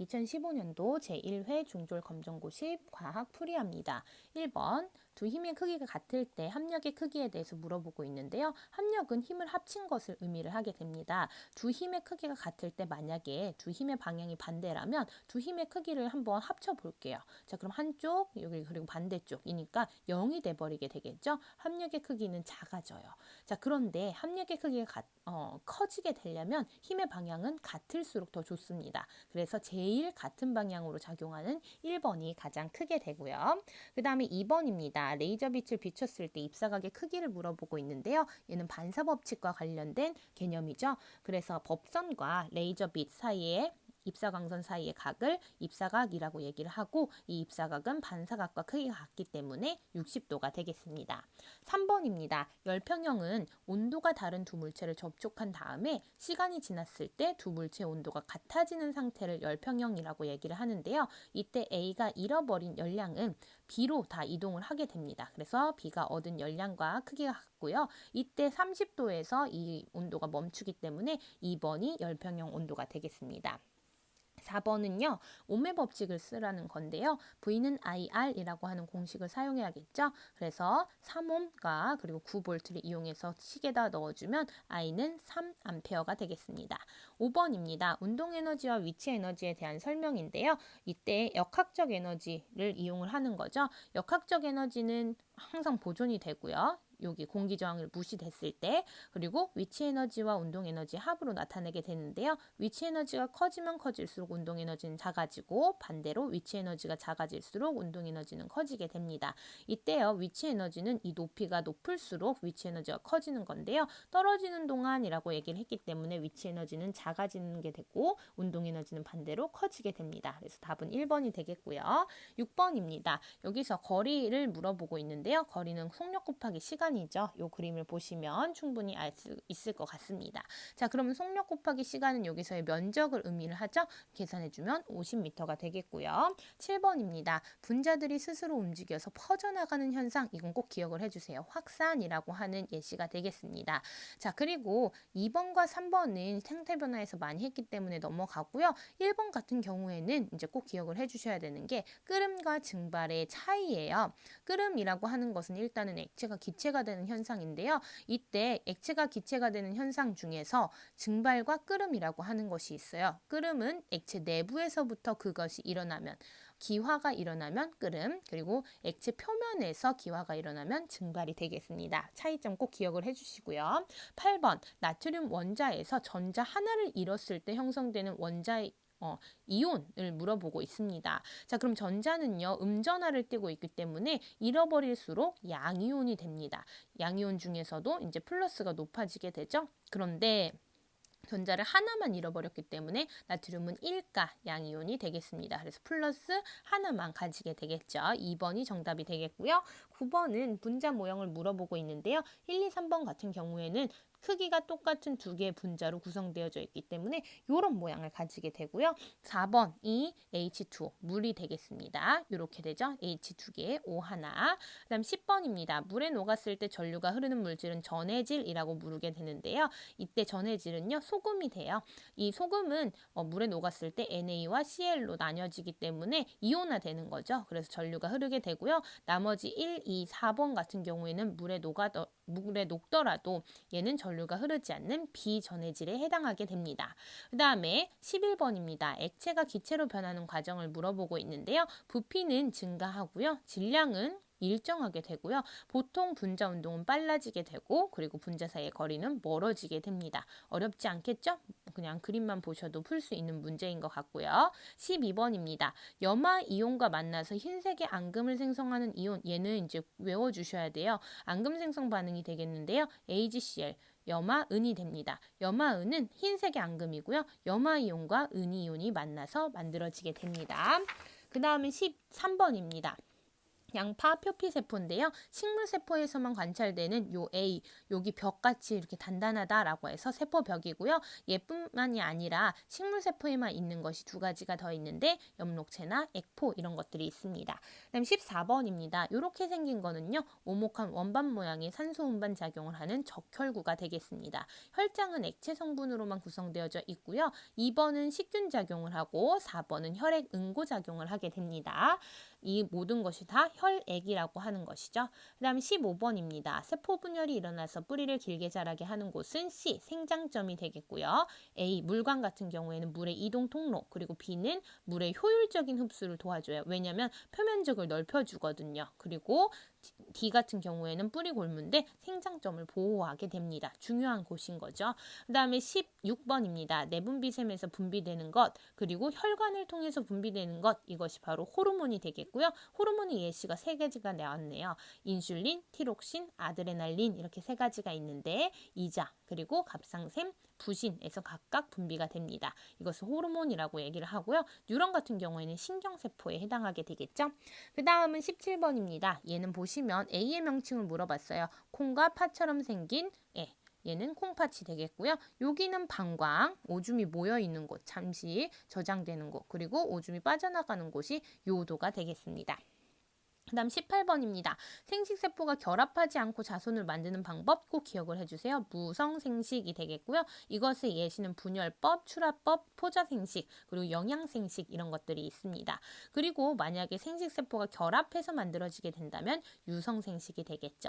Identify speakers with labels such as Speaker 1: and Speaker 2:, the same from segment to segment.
Speaker 1: 2015년도 제1회 중졸 검정고시 과학 풀이합니다. 1번 두 힘의 크기가 같을 때 합력의 크기에 대해서 물어보고 있는데요. 합력은 힘을 합친 것을 의미를 하게 됩니다. 두 힘의 크기가 같을 때 만약에 두 힘의 방향이 반대라면 두 힘의 크기를 한번 합쳐 볼게요. 자, 그럼 한쪽 여기 그리고 반대쪽이니까 0이 돼 버리게 되겠죠. 합력의 크기는 작아져요. 자, 그런데 합력의 크기가 같, 어, 커지게 되려면 힘의 방향은 같을수록 더 좋습니다. 그래서 제일 같은 방향으로 작용하는 1번이 가장 크게 되고요. 그 다음에 2번입니다. 레이저 빛을 비췄을 때 입사각의 크기를 물어보고 있는데요. 얘는 반사 법칙과 관련된 개념이죠. 그래서 법선과 레이저 빛 사이에 입사광선 사이의 각을 입사각이라고 얘기를 하고 이 입사각은 반사각과 크기가 같기 때문에 60도가 되겠습니다. 3번입니다. 열평형은 온도가 다른 두 물체를 접촉한 다음에 시간이 지났을 때 두 물체의 온도가 같아지는 상태를 열평형이라고 얘기를 하는데요. 이때 A가 잃어버린 열량은 B로 다 이동을 하게 됩니다. 그래서 B가 얻은 열량과 크기가 같고요. 이때 30도에서 이 온도가 멈추기 때문에 2번이 열평형 온도가 되겠습니다. 4번은요. 오메 법칙을 쓰라는 건데요. V는 IR이라고 하는 공식을 사용해야겠죠. 그래서 3옴과 그리고 9볼트를 이용해서 식에다 넣어주면 I는 3암페어가 되겠습니다. 5번입니다. 운동 에너지와 위치 에너지에 대한 설명인데요. 이때 역학적 에너지를 이용을 하는 거죠. 역학적 에너지는 항상 보존이 되고요. 여기 공기 저항을 무시됐을 때 그리고 위치 에너지와 운동 에너지 합으로 나타내게 되는데요. 위치 에너지가 커지면 커질수록 운동 에너지는 작아지고 반대로 위치 에너지가 작아질수록 운동 에너지는 커지게 됩니다. 이때요. 위치 에너지는 이 높이가 높을수록 위치 에너지가 커지는 건데요. 떨어지는 동안이라고 얘기를 했기 때문에 위치 에너지는 작아지는 게 되고 운동 에너지는 반대로 커지게 됩니다. 그래서 답은 1번이 되겠고요. 6번입니다. 여기서 거리를 물어보고 있는데요. 거리는 속력 곱하기 시간 시간이죠. 이 그림을 보시면 충분히 알 수 있을 것 같습니다. 자, 그러면 속력 곱하기 시간은 여기서의 면적을 의미를 하죠. 계산해주면 50m가 되겠고요. 7번입니다. 분자들이 스스로 움직여서 퍼져나가는 현상, 이건 꼭 기억을 해주세요. 확산이라고 하는 예시가 되겠습니다. 자, 그리고 2번과 3번은 생태 변화에서 많이 했기 때문에 넘어가고요. 1번 같은 경우에는 이제 꼭 기억을 해주셔야 되는 게 끓음과 증발의 차이예요. 끓음이라고 하는 것은 일단은 액체가 기체가 되는 현상인데요. 이때 액체가 기체가 되는 현상 중에서 증발과 끓음이라고 하는 것이 있어요. 끓음은 액체 내부에서부터 그것이 일어나면 기화가 일어나면 끓음, 그리고 액체 표면에서 기화가 일어나면 증발이 되겠습니다. 차이점 꼭 기억을 해주시고요. 8번 나트륨 원자에서 전자 하나를 잃었을 때 형성되는 원자의 어, 이온을 물어보고 있습니다. 자, 그럼 전자는요, 음전하를 띠고 있기 때문에 잃어버릴수록 양이온이 됩니다. 양이온 중에서도 이제 플러스가 높아지게 되죠. 그런데 전자를 하나만 잃어버렸기 때문에 나트륨은 1가 양이온이 되겠습니다. 그래서 플러스 하나만 가지게 되겠죠. 2번이 정답이 되겠고요. 9번은 분자 모형을 물어보고 있는데요. 1, 2, 3번 같은 경우에는 크기가 똑같은 두 개의 분자로 구성되어져 있기 때문에 이런 모양을 가지게 되고요. 4번이 H2 물이 되겠습니다. 이렇게 되죠. H 두 개, O 하나. 그다음 10번입니다. 물에 녹았을 때 전류가 흐르는 물질은 전해질이라고 부르게 되는데요. 이때 전해질은요 소금이 돼요. 이 소금은 어, 물에 녹았을 때 Na와 Cl로 나뉘어지기 때문에 이온화되는 거죠. 그래서 전류가 흐르게 되고요. 나머지 1, 2, 4번 같은 경우에는 물에 녹아 물에 녹더라도 얘는 전류가 흐르지 않는 비전해질에 해당하게 됩니다. 그 다음에 11번입니다. 액체가 기체로 변하는 과정을 물어보고 있는데요. 부피는 증가하고요. 질량은 일정하게 되고요. 보통 분자 운동은 빨라지게 되고 그리고 분자 사이의 거리는 멀어지게 됩니다. 어렵지 않겠죠? 그냥 그림만 보셔도 풀 수 있는 문제인 것 같고요. 12번입니다. 염화 이온과 만나서 흰색의 앙금을 생성하는 이온 얘는 이제 외워 주셔야 돼요. 앙금 생성 반응이 되겠는데요. AgCl 염화은이 됩니다. 염화은은 흰색의 앙금이고요. 염화이온과 은이온이 만나서 만들어지게 됩니다. 그 다음에 13번입니다. 양파 표피 세포인데요. 식물 세포에서만 관찰되는 요 A, 여기 벽같이 이렇게 단단하다라고 해서 세포벽이고요. 얘뿐만이 아니라 식물 세포에만 있는 것이 두 가지가 더 있는데 엽록체나 액포 이런 것들이 있습니다. 그다음 14번입니다. 이렇게 생긴 거는요. 오목한 원반 모양의 산소 운반 작용을 하는 적혈구가 되겠습니다. 혈장은 액체 성분으로만 구성되어져 있고요. 2번은 식균 작용을 하고 4번은 혈액 응고 작용을 하게 됩니다. 이 모든 것이 다 혈 액이라고 하는 것이죠. 그 다음에 15번입니다. 세포 분열이 일어나서 뿌리를 길게 자라게 하는 곳은 C, 생장점이 되겠고요. A, 물광 같은 경우에는 물의 이동 통로, 그리고 B는 물의 효율적인 흡수를 도와줘요. 왜냐하면 표면적을 넓혀주거든요. 그리고 D 같은 경우에는 뿌리 골무인데 생장점을 보호하게 됩니다. 중요한 곳인 거죠. 그 다음에 16번입니다. 내분비샘에서 분비되는 것, 그리고 혈관을 통해서 분비되는 것, 이것이 바로 호르몬이 되겠고요. 호르몬의 예시가 세 가지가 나왔네요. 인슐린, 티록신, 아드레날린 이렇게 세 가지가 있는데 이자, 그리고 갑상샘, 부신에서 각각 분비가 됩니다. 이것을 호르몬이라고 얘기를 하고요. 뉴런 같은 경우에는 신경세포에 해당하게 되겠죠. 그 다음은 17번입니다. 얘는 보시면 A의 명칭을 물어봤어요. 콩과 파처럼 생긴 애. 얘는 콩팥이 되겠고요. 여기는 방광, 오줌이 모여 있는 곳, 잠시 저장되는 곳, 그리고 오줌이 빠져나가는 곳이 요도가 되겠습니다. 그 다음 18번입니다. 생식세포가 결합하지 않고 자손을 만드는 방법 꼭 기억을 해주세요. 무성생식이 되겠고요. 이것의 예시는 분열법, 출하법, 포자생식, 그리고 영양생식 이런 것들이 있습니다. 그리고 만약에 생식세포가 결합해서 만들어지게 된다면 유성생식이 되겠죠.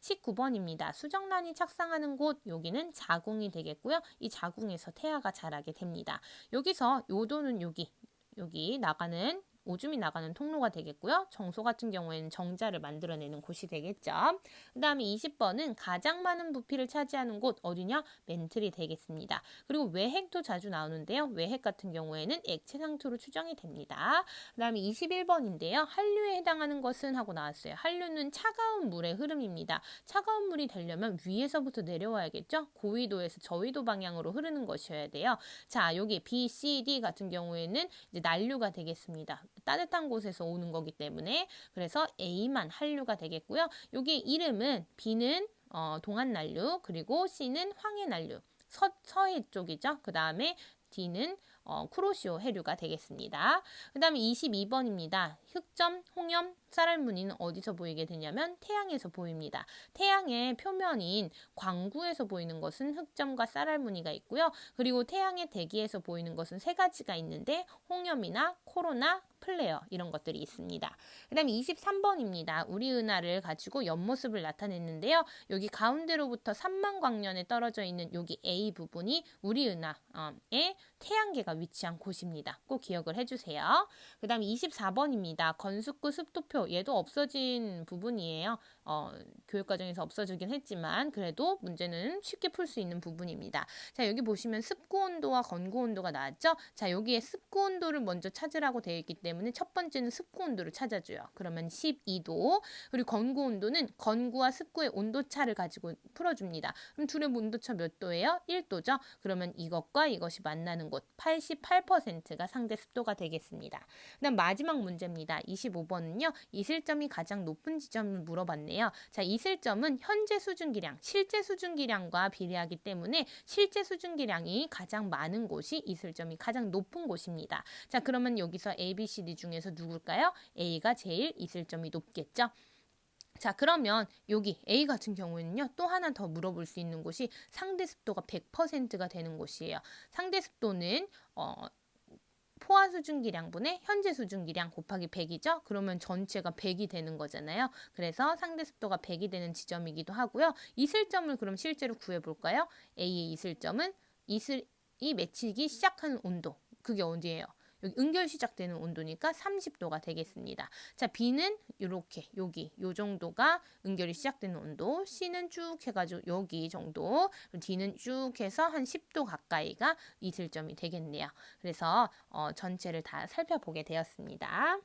Speaker 1: 19번입니다. 수정란이 착상하는 곳 여기는 자궁이 되겠고요. 이 자궁에서 태아가 자라게 됩니다. 여기서 요도는 여기 여기 나가는 오줌이 나가는 통로가 되겠고요. 정소 같은 경우에는 정자를 만들어내는 곳이 되겠죠. 그 다음에 20번은 가장 많은 부피를 차지하는 곳 어디냐? 멘틀이 되겠습니다. 그리고 외핵도 자주 나오는데요. 외핵 같은 경우에는 액체 상태로 추정이 됩니다. 그 다음에 21번인데요. 한류에 해당하는 것은 하고 나왔어요. 한류는 차가운 물의 흐름입니다. 차가운 물이 되려면 위에서부터 내려와야겠죠? 고위도에서 저위도 방향으로 흐르는 것이어야 돼요. 자, 여기 B, C, D 같은 경우에는 이제 난류가 되겠습니다. 따뜻한 곳에서 오는 거기 때문에 그래서 A만 한류가 되겠고요. 여기 이름은 B는 어, 동안 난류 그리고 C는 황해 난류 서, 서해 쪽이죠. 그 다음에 D는 어, 쿠로시오 해류가 되겠습니다. 그 다음에 22번입니다. 흑점, 홍염, 쌀알 무늬는 어디서 보이게 되냐면 태양에서 보입니다. 태양의 표면인 광구에서 보이는 것은 흑점과 쌀알 무늬가 있고요. 그리고 태양의 대기에서 보이는 것은 세 가지가 있는데 홍염이나 코로나, 플레어 이런 것들이 있습니다. 그 다음에 23번입니다. 우리 은하를 가지고 옆모습을 나타냈는데요. 여기 가운데로부터 3만 광년에 떨어져 있는 여기 A 부분이 우리 은하의 태양계가 위치한 곳입니다. 꼭 기억을 해주세요. 그 다음에 24번입니다. 건숙구 습도표 얘도 없어진 부분이에요. 어, 교육과정에서 없어지긴 했지만 그래도 문제는 쉽게 풀 수 있는 부분입니다. 자 여기 보시면 습구 온도와 건구 온도가 나왔죠. 자 여기에 습구 온도를 먼저 찾으라고 되어 있기 때문에 첫 번째는 습구 온도를 찾아줘요. 그러면 12도 그리고 건구 온도는 건구와 습구의 온도차를 가지고 풀어줍니다. 그럼 둘의 온도차 몇 도예요? 1도죠. 그러면 이것과 이것이 만나는 곳 88%가 상대 습도가 되겠습니다. 그다음 마지막 문제입니다. 25번은요. 이슬점이 가장 높은 지점을 물어봤네요. 자, 이슬점은 현재 수증기량, 실제 수증기량과 비례하기 때문에 실제 수증기량이 가장 많은 곳이 이슬점이 가장 높은 곳입니다. 자, 그러면 여기서 A, B, C, D 중에서 누굴까요? A가 제일 이슬점이 높겠죠. 자, 그러면 여기 A 같은 경우에는요, 또 하나 더 물어볼 수 있는 곳이 상대 습도가 100%가 되는 곳이에요. 상대 습도는, 어, 포화 수증기량분의 현재 수증기량 곱하기 100이죠. 그러면 전체가 100이 되는 거잖아요. 그래서 상대 습도가 100이 되는 지점이기도 하고요. 이슬점을 그럼 실제로 구해 볼까요? A의 이슬점은 이슬이 맺히기 시작하는 온도. 그게 어디예요? 여기 응결 시작되는 온도니까 30도가 되겠습니다. 자, B는 이렇게 여기 요 정도가 응결이 시작되는 온도, C는 쭉 해가지고 여기 정도, D는 쭉 해서 한 10도 가까이가 이슬점이 되겠네요. 그래서 어, 전체를 다 살펴보게 되었습니다.